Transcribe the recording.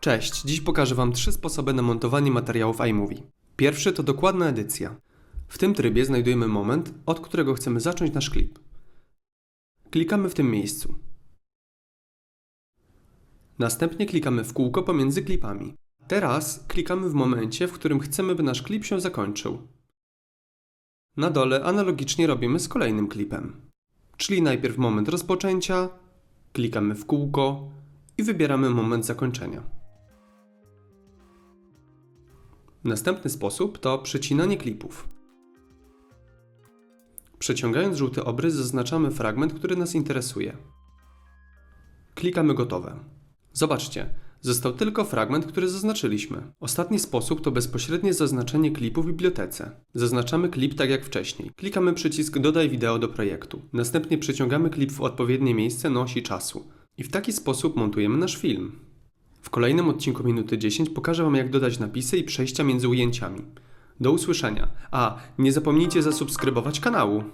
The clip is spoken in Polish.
Cześć, dziś pokażę Wam trzy sposoby na montowanie materiałów iMovie. Pierwszy to dokładna edycja. W tym trybie znajdujemy moment, od którego chcemy zacząć nasz klip. Klikamy w tym miejscu. Następnie klikamy w kółko pomiędzy klipami. Teraz klikamy w momencie, w którym chcemy, by nasz klip się zakończył. Na dole analogicznie robimy z kolejnym klipem. Czyli najpierw moment rozpoczęcia, klikamy w kółko i wybieramy moment zakończenia. Następny sposób to przecinanie klipów. Przeciągając żółty obrys zaznaczamy fragment, który nas interesuje. Klikamy gotowe. Zobaczcie, został tylko fragment, który zaznaczyliśmy. Ostatni sposób to bezpośrednie zaznaczenie klipu w bibliotece. Zaznaczamy klip tak jak wcześniej. Klikamy przycisk Dodaj wideo do projektu. Następnie przeciągamy klip w odpowiednie miejsce na osi czasu. I w taki sposób montujemy nasz film. W kolejnym odcinku Minuty 10 pokażę Wam jak dodać napisy i przejścia między ujęciami. Do usłyszenia. A, nie zapomnijcie zasubskrybować kanału.